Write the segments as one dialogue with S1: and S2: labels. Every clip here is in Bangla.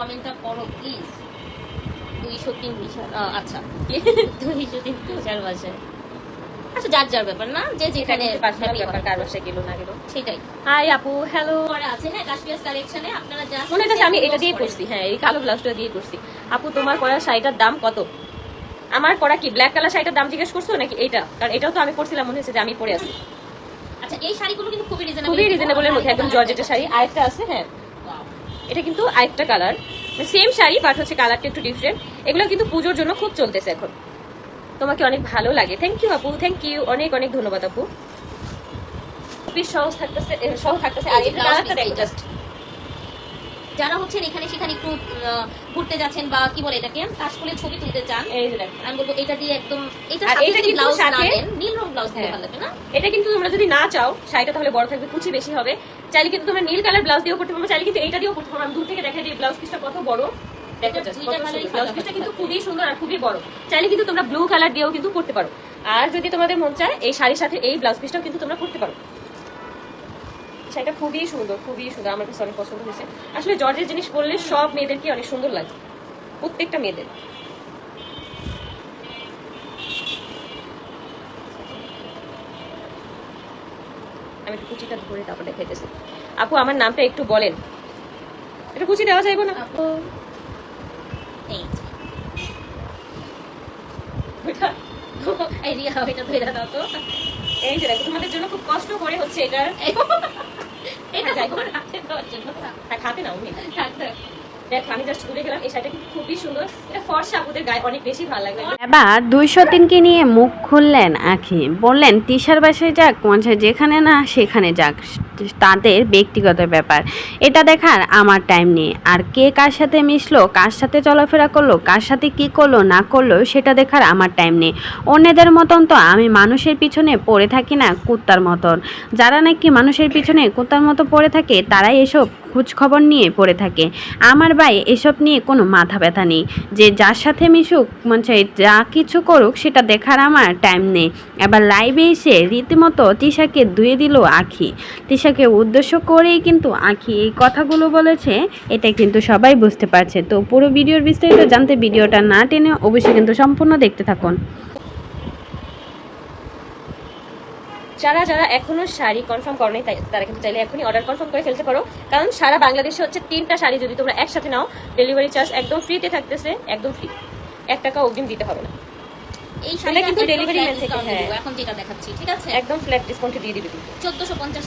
S1: কমেন্টটা করো প্লিজ দুইশো তিন বিশাল আচ্ছা। দুইশো তিন বিশাল বাসায় আচ্ছা যার যার ব্যাপার না যে যেখানে।
S2: কার। বাসায় গেল না গেল।
S1: সেটাই।
S2: হাই আপু হ্যালো
S1: আছে হ্যাঁ কাশ্মীর কালেকশনে আপনারা যা
S2: মনে আমি এটা দিয়ে করছি হ্যাঁ এই কালো ব্লাউজটা দিয়ে করছি আপু তোমার পরা শাড়িটার দাম কত? আমার পরা কি ব্ল্যাক কালার শাড়িটার দাম জিজ্ঞেস করছ নাকি এইটা? কারণ এটাও তো আমি করছিলাম মনে হচ্ছে যে আমি পরে আছি।
S1: আচ্ছা এই শাড়িগুলো কিন্তু খুবই রিজনেবল
S2: খুবই রিজনেবলের মধ্যে একদম জর্জেটের শাড়ি। আরেকটা আছে হ্যাঁ। এটা কিন্তু আরেকটা কালার সেম শাড়ি বাট হচ্ছে কালারটা একটু ডিফারেন্ট এগুলো কিন্তু পুজোর জন্য খুব চলতেছে এখন। তোমাকে অনেক ভালো লাগে। থ্যাংক ইউ আপু। থ্যাংক ইউ অনেক অনেক ধন্যবাদ আপু। সহজ থাকতেছে সহজ সহ থাকতেছে। আর এটা কালারটা দেখো। জাস্ট
S1: যারা হচ্ছেন এখানে সেখানে একটু ঘুরতে যাচ্ছেন বা কি বলে এটাকে কাশফুলের ছবি তুলতে চান
S2: দেখো।
S1: আমি বলব এটা দিয়ে একদম এটা
S2: এটা কিন্তু সাথে-
S1: নীল রং ব্লাউজ দিলে
S2: হ্যাঁ।
S1: ভালো লাগবে না?
S2: এটা কিন্তু তোমরা যদি না চাও শাড়িটা তাহলে বড় থাকবে কুচি বেশি হবে। চাইলে কিন্তু তোমরা নীল কালার ব্লাউজ দিয়েও করতে পারো চাইলে কিন্তু এইটা দিয়েও করতে পারো। আমি দূর থেকে দেখাই দিই ব্লাউজ পিসটা কত বড়। দেখো
S1: এটা
S2: কিন্তু খুবই সুন্দর আর খুবই বড়। চাইলে কিন্তু তোমরা ব্লু কালার দিয়েও কিন্তু করতে পারো। আর যদি তোমাদের মন চায় এই শাড়ির সাথে এই ব্লাউজ পিসটাও কিন্তু তোমরা করতে পারো। শাড়িটা খুবই সুন্দর খুবই সুন্দর আমার কাছে অনেক পছন্দ হয়েছে আসলে জর্জের জিনিস বললে সব মেয়েদেরকে অনেক সুন্দর লাগে প্রত্যেকটা মেয়েদের আমি একটু কুচিটা ধরে তারপর দেখাইতেছি আপু আমার নামটা একটু বলেন এটা কুচি দেওয়া যাইব না
S1: এই যে।
S2: তোমাদের জন্য খুব কষ্ট করে হচ্ছে
S1: এটা
S2: খাতে না উনি।
S3: এবার দুইশো তিনকে নিয়ে মুখ খুললেন আখি। বললেন, তিশার বাসায় যাক মঞ্চে যেখানে না, সেখানে যাক। তাদের ব্যক্তিগত ব্যাপার। এটা দেখার আমার টাইম নেই। আর কে কার সাথে মিশলো, কার সাথে চলাফেরা করল, কার সাথে কি করল, না করল, সেটা দেখার আমার টাইম নেই। অন্যদের মতন তো আমি মানুষের পিছনে পড়ে থাকি না, কুত্তার মতন। যারা নাকি মানুষের পিছনে কুত্তার মতো পড়ে থাকে, তারাই এসব খোঁজ খবর নিয়ে পড়ে থাকে। আমার ভাই এসব নিয়ে কোনো মাথা ব্যথা নেই। যে যার সাথে মিশুক মানে যা কিছু করুক, সেটা দেখার আমার টাইম নেই। এবার লাইভে এসে রীতিমতো তিশাকে ধুয়ে দিল আখি। তিশাকে উদ্দেশ্য করেই কিন্তু আখি এই কথাগুলো বলেছে এটা কিন্তু সবাই বুঝতে পারছে। তো পুরো ভিডিওর বিস্তারিত জানতে ভিডিওটা না টেনে অবশ্যই কিন্তু সম্পূর্ণ দেখতে থাকুন।
S2: যারা যারা এখনও শাড়ি কনফার্ম করো নাই তারা কিন্তু চাইলে এখনই অর্ডার কনফার্ম করে ফেলতে পারো। কারণ সারা বাংলাদেশে হচ্ছে তিনটা শাড়ি যদি তোমরা একসাথে নাও ডেলিভারি চার্জ একদম ফ্রিতে থাকতেছে একদম ফ্রি এক টাকা অগ্রিম দিতে হবে না।
S1: এই শাড়িটা
S2: কিন্তু
S1: একদম
S2: delivery থেকে, হ্যাঁ।
S1: এখন যেটা দেখাচ্ছি ঠিক আছে?
S2: একদম ফ্ল্যাট ডিসকাউন্টে দিয়ে দিবে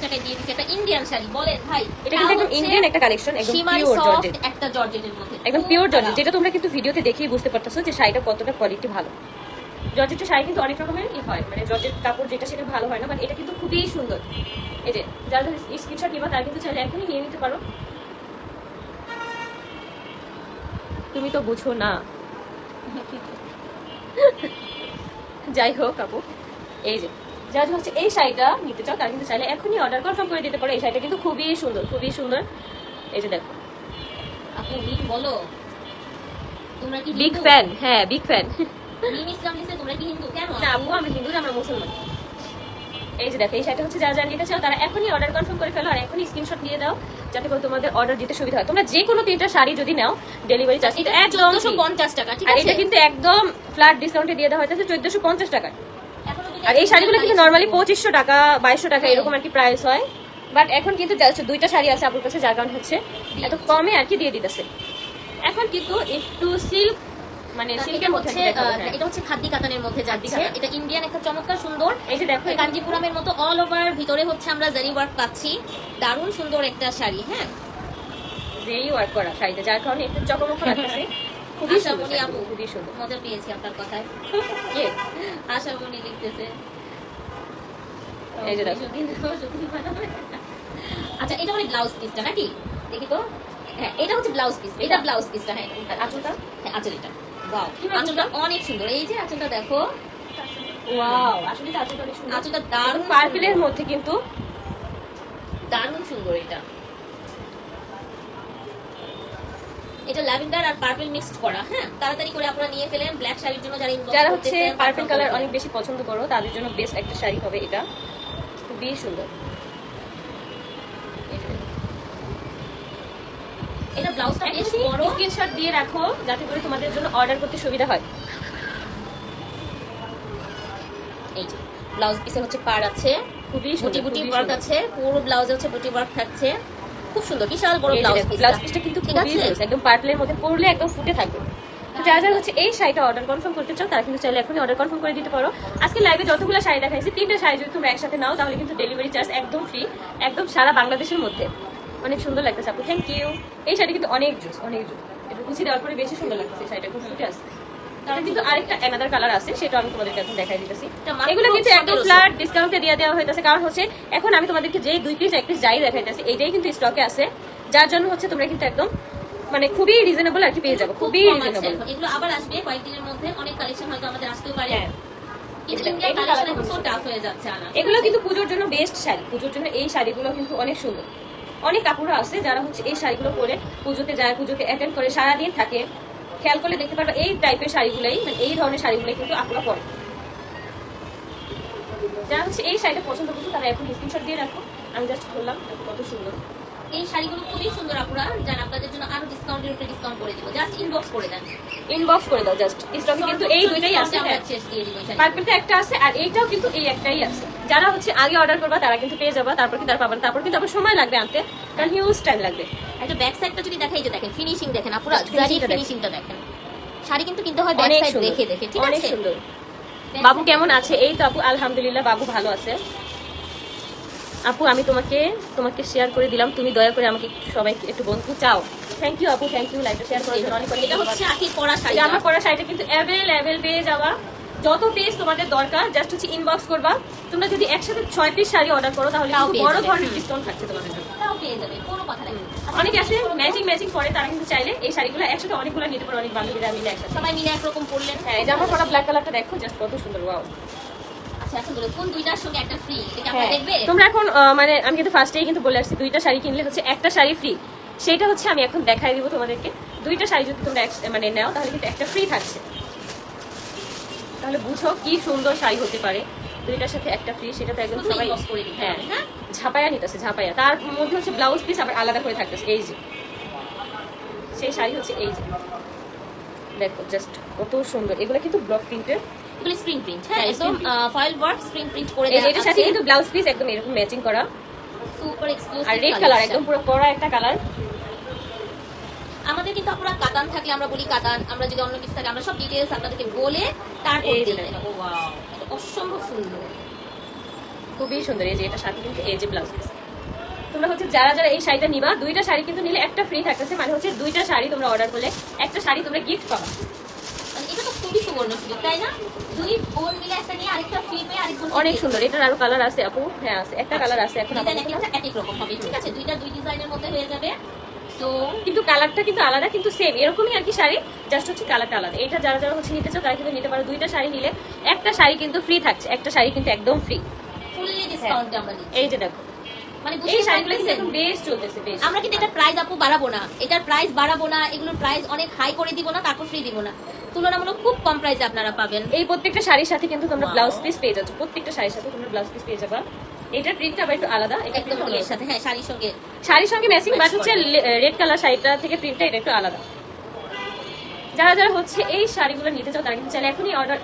S1: টাকায় দিয়ে এটা ইন্ডিয়ান শাড়ি বলেন ভাই
S2: এটা কিন্তু একদম ইন্ডিয়ান একটা কালেকশন একদম পিওর জর্জেট
S1: একটা জর্জেটের মধ্যে।
S2: একদম পিওর জর্জেট যেটা তোমরা কিন্তু ভিডিওতে দেখেই বুঝতে পারতেছো যে শাড়িটা কতটা কোয়ালিটি ভালো। জর্জেটের শাড়ি কিন্তু অনেক রকমের ই হয়। মানে জর্জেট কাপড় যেটা সেটা ভালো হয় না বাট এটা কিন্তু খুবই সুন্দর। এই যে যারা স্ক্রিনশট নিবা তারা কিন্তু চাইলে এখনই নিয়ে নিতে পারো। তুমি তো বুঝো না। যাই হোক আপু এই যে যারা হচ্ছে এই শাড়িটা নিতে চাও তারা কিন্তু চাইলে এখনই অর্ডার কনফার্ম করে দিতে পারো। এই শাড়িটা কিন্তু খুবই সুন্দর খুবই সুন্দর। এই যে দেখো।
S1: আপু বলো। তোমরা কি
S2: বিগ? ফ্যান হ্যাঁ বিগ ফ্যান
S1: মিম ইসলাম লিখছে তোমরা কি হিন্দু কেন
S2: না আপু আমরা হিন্দু আমরা মুসলমান। এই যে দেখো এই শাড়িটা হচ্ছে যারা যারা নিতে চাও তারা এখনই অর্ডার কনফার্ম করে ফেলো আর এখনই স্ক্রিনশট দিয়ে দাও যাতে করে তোমাদের অর্ডার দিতে সুবিধা হয়। তোমরা যে কোনো তিনটা শাড়ি যদি নাও ডেলিভারি চার্জ
S1: এটা চোদ্দশো পঞ্চাশ টাকা ঠিক আছে?
S2: এটা কিন্তু একদম ফ্ল্যাট ডিসকাউন্টে দিয়ে দেওয়া হয়েছে চোদ্দশো পঞ্চাশ
S1: যদি
S2: আর এই শাড়িগুলো কিন্তু নর্মালি পঁচিশশো টাকা বাইশশো টাকা
S1: হ্যাঁ।
S2: এরকম আর কি প্রাইস হয়। বাট এখন কিন্তু দুইটা শাড়ি আছে আপুর কাছে যার কারণ হচ্ছে এত কমে আর কি দিয়ে দিতেছে। এখন কিন্তু একটু সিল্ক মানে
S1: এটা হচ্ছে
S2: হ্যাঁ।
S1: এটা হচ্ছে খাদ্য কাতানের মধ্যে যাচ্ছে। এটা ইন্ডিয়ান একটা চমৎকার সুন্দর।
S2: এই যে দেখো
S1: কাঞ্জিপুরামের মতো অল ওভার ভিতরে হচ্ছে আমরা জারি ওয়ার্ক পাচ্ছি। দারুণ সুন্দর একটা শাড়ি হ্যাঁ?
S2: যেই ওয়ার্ক করা শাড়িতে যার কারণে একটু চকমক লাগতেছে। খুবই সুন্দর
S1: আপু।
S2: খুবই সুন্দর।
S1: মজা পেয়েছি আপনার কথায়।
S2: কে?
S1: আশা মনি লিখতেছে।
S2: এই যে দেখো।
S1: আচ্ছা এটা মানে ব্লাউজ পিসটা নাকি? দেখি তো। হ্যাঁ এটা হচ্ছে ব্লাউজ পিস এটা ব্লাউজ পিসটা হ্যাঁ।
S2: আর আঁচলটা?
S1: হ্যাঁ আঁচল এটা
S2: আঁচলটা?
S1: আঁচলটা অনেক সুন্দর। এই যে আঁচলটা দেখো।
S2: ওয়াও আসলে আঁচলটা অনেক সুন্দর।
S1: আঁচলটা দারুণ
S2: পার্পলের মধ্যে কিন্তু
S1: দারুণ সুন্দর এটা। এটা ল্যাভেন্ডার আর পার্পল মিক্সড করা হ্যাঁ? তাড়াতাড়ি করে আপনারা নিয়ে ফেলেন। ব্ল্যাক শাড়ির জন্য যারা
S2: যারা হচ্ছে পার্পল কালার অনেক বেশি পছন্দ করো তাদের জন্য বেস্ট একটা শাড়ি হবে এটা। খুবই সুন্দর
S1: ফেলেন। এটা ব্লাউজটা বেশ বড়
S2: স্ক্রিনশট দিয়ে রাখো যাতে করে তোমাদের জন্য অর্ডার করতে সুবিধা হয়।
S1: এই যে ব্লাউজ পিসে হচ্ছে পার আছে।
S2: খুবই
S1: বুটি বুটি ওয়ার্ক আছে পুরো ব্লাউজে হচ্ছে বুটি ওয়ার্ক থাকছে। খুব সুন্দর বিশাল বড় ব্লাউজ পিস
S2: ব্লাউজ পিসটা কিন্তু
S1: ঠিক আছে?
S2: একদম পার্পলের মধ্যে পরলে একদম ফুটে থাকবে। তো যারা যারা হচ্ছে এই শাড়িটা অর্ডার কনফার্ম করতে চাও তারা কিন্তু চাইলে এখনই অর্ডার কনফার্ম করে দিতে পারো। আজকে লাইভে যতগুলো শাড়ি দেখাইছি তিনটা শাড়ি যদি তোমরা একসাথে নাও তাহলে কিন্তু ডেলিভারি চার্জ একদম ফ্রি একদম সারা বাংলাদেশের মধ্যে। অনেক সুন্দর লাগতেছে। আপু থ্যাংক ইউ এই শাড়ি কিন্তু অনেক জুস অনেক জুস। এটা কুচি দেওয়ার পরে বেশি সুন্দর লাগতেছে শাড়িটা খুব ফুটে আসছে কিন্তু আরেকটা অ্যানাদার কালার আছে সেটা আমি তোমাদেরকে এখন দেখাই দিতেছি। এগুলো কিন্তু একদম ফ্ল্যাট ডিসকাউন্টে দিয়ে দেওয়া হইতেছে। কারণ হচ্ছে এখন আমি তোমাদেরকে যে দুই পিস এক পিস যাই দেখাইতেছি এইটাই কিন্তু স্টকে আছে। যার জন্য হচ্ছে তোমরা কিন্তু একদম মানে খুবই রিজনেবল আর কি পেয়ে যাব খুবই রিজনেবল
S1: এগুলো আবার আসবে কয়েকদিনের মধ্যে অনেক কালেকশন হয়তো আমাদের আসতেও পারে।
S2: হ্যাঁ। এগুলো কিন্তু পুজোর জন্য বেস্ট শাড়ি। পুজোর জন্য এই শাড়িগুলো কিন্তু অনেক সুন্দর। অনেক কাপড় আছে যারা হচ্ছে এই শাড়িগুলো পরে পুজোতে যায় পুজোতে অ্যাটেন্ড করে, সারাদিন থাকে। খেয়াল করলে দেখতে পারবে এই টাইপের শাড়িগুলাই মানে এই ধরনের শাড়িগুলাই কিন্তু আপুরা পরে। যারা হচ্ছে এই শাড়িটা পছন্দ করছে, তারা এখন স্ক্রিনশট দিয়ে রাখো। আমি জাস্ট করলাম কত সুন্দর।
S1: এই শাড়িগুলো খুবই সুন্দর আপুরা। যারা আপনাদের জন্য আরও ডিসকাউন্টের উপরে ডিসকাউন্ট করে দিব। জাস্ট ইনবক্স করে দেন।
S2: ইনবক্স করে দাও জাস্ট স্টকে কিন্তু এই দুইটাই আছে
S1: আমরা
S2: হ্যাঁ। পার্পলটা একটা আছে আর এইটাও কিন্তু এই একটাই আছে। যারা হচ্ছে আগে অর্ডার করবা তারা কিন্তু পেয়ে যাবা তারপর পাবেন তারপর কিন্তু আবার সময় লাগবে আনতে কারণ হিউজ টাইম লাগবে।
S1: একটা ব্যাক সাইডটা যদি দেখাই যে দেখেন ফিনিশিং দেখেন আপুরা জারি। ফিনিশিংটা দেখেন। শাড়ি কিন্তু কিনতে হয় ব্যাক সাইড দেখে দেখে ঠিক
S2: অনেক
S1: আছে?
S2: সুন্দর। বাবু কেমন আছে? এই তো আপু আলহামদুলিল্লাহ বাবু ভালো আছে। আপু আমি তোমাকে তোমাকে শেয়ার করে দিলাম। তুমি দয়া করে আমাকে একটু সবাইকে একটু বন্ধু চাও। থ্যাংক ইউ আপু থ্যাংক ইউ লাইভটা শেয়ার করার জন্য অনেক অনেক
S1: এটা হচ্ছে আখির পরা শাড়ি
S2: জামা পরা শাড়িটা কিন্তু অ্যাভেলেবেল পেয়ে যাওয়া যত পিস তোমাদের দরকার জাস্ট হচ্ছে ইনবক্স করবা। তোমরা যদি একসাথে ছয় পিস শাড়ি অর্ডার করো তাহলে বড় ধরনের ডিসকাউন্ট থাকছে তোমাদের জন্য।
S1: তাও পেয়ে যাবে কোনো কথা নেই।
S2: অনেকে আছে ম্যাচিং ম্যাচিং করে তারা কিন্তু চাইলে এই শাড়িগুলো একসাথে অনেকগুলো নিতে পারো অনেক বান্ধবীরা মিলে একসাথে।
S1: সবাই মিলে একরকম পরলেন।
S2: হ্যাঁ এই জামা পরা ব্ল্যাক কালারটা দেখো জাস্ট কত সুন্দর ওয়াও তোমরা এখন মানে আমি কিন্তু ফার্স্টেই কিন্তু বলে আসছি দুইটা শাড়ি কিনলে হচ্ছে একটা শাড়ি ফ্রি সেটা হচ্ছে আমি এখন দেখাই দিব তোমাদেরকে। দুইটা শাড়ি যদি তোমরা মানে নাও তাহলে কিন্তু একটা ফ্রি থাকছে। তাহলে বুঝো কি সুন্দর শাড়ি হতে পারে। দুইটার সাথে একটা ফ্রি সেটা তো একদম সবাই হ্যাঁ
S1: হ্যাঁ?
S2: ঝাপায়া নিতেছে ঝাপায়া তার মধ্যে হচ্ছে ব্লাউজ পিস আবার আলাদা করে থাকতেছে এই যে। সেই শাড়ি হচ্ছে এই যে। দেখো জাস্ট কত সুন্দর। এগুলো কিন্তু ব্লক প্রিন্টের
S1: এগুলো স্ক্রিন প্রিন্ট হ্যাঁ একদম ফয়েল ওয়ার্ক স্ক্রিন প্রিন্ট করে দেওয়া
S2: এটার সাথে কিন্তু ব্লাউজ পিস একদম এরকম ম্যাচিং করা।
S1: সুপার এক্সক্লুসিভ
S2: আর রেড কালার একদম পুরো কড়া একটা কালার
S1: আমাদের কিন্তু আপনারা কাতান থাকলে আমরা বলি কাতান আমরা যদি অন্য কিছু থাকে আমরা সব ডিটেইলস আপনাদেরকে বলে তারপর অসম্ভব সুন্দর।
S2: খুবই সুন্দর এই যে এটা সাথে কিন্তু এই যে ব্লাউজ পিস তোমরা হচ্ছে যারা যারা এই শাড়িটা নিবা দুইটা শাড়ি কিন্তু নিলে একটা ফ্রি থাকতেছে মানে হচ্ছে দুইটা শাড়ি তোমরা অর্ডার করলে একটা শাড়ি তোমরা গিফট পাবা।
S1: সুবর্ণ সুযোগ তাই না? দুই বোন মিলে একটা নিয়ে আরেকটা ফ্রি পেয়ে আরেক
S2: অনেক সুন্দর। এটার আরও কালার আছে আপু। হ্যাঁ আছে। একটা কালার আছে এখন
S1: ডিজাইন
S2: আপাতত।
S1: একটা এক এক রকম হবে ঠিক আছে? দুইটা দুই ডিজাইনের মধ্যে হয়ে যাবে। তো
S2: কিন্তু কালারটা কিন্তু আলাদা কিন্তু সেম এরকমই আর কি শাড়ি জাস্ট হচ্ছে কালারটা আলাদা। এটা যারা যারা হচ্ছে নিতে চাও তারা কিন্তু নিতে পারো। দুইটা শাড়ি নিলে একটা শাড়ি কিন্তু ফ্রি থাকছে। একটা শাড়ি কিন্তু একদম ফ্রি
S1: ফুললি ডিসকাউন্টে আমরা দিচ্ছি
S2: এই যে দেখো।
S1: মানে
S2: এই
S1: বুঝতে
S2: শাড়িগুলো কিন্তু এখন বেশ চলতেছে বেশ।
S1: আমরা কিন্তু এটার প্রাইস আপু বাড়াবো না। এটার প্রাইস বাড়াবো না। এগুলোর প্রাইস অনেক হাই করে দিব না তারপর ফ্রি দিব না। তুলনামূলক খুব কম প্রাইসে আপনারা পাবেন।
S2: এই প্রত্যেকটা শাড়ির সাথে কিন্তু তোমরা ব্লাউজ পিস পেয়ে যাচ্ছ। প্রত্যেকটা শাড়ির সাথে তোমরা ব্লাউজ পিস পেয়ে যাবা। এটা প্রিন্টটা আবার একটু আলাদা এটা
S1: একদম এর সাথে হ্যাঁ শাড়ির সঙ্গে।
S2: শাড়ির সঙ্গে ম্যাচিং বাট হচ্ছে রেড কালার শাড়িটা থেকে প্রিন্টটা এটা একটু আলাদা। যারা যারা হচ্ছে এই শাড়িগুলো নিতে চাও তারা কিন্তু চাইলে এখনই অর্ডার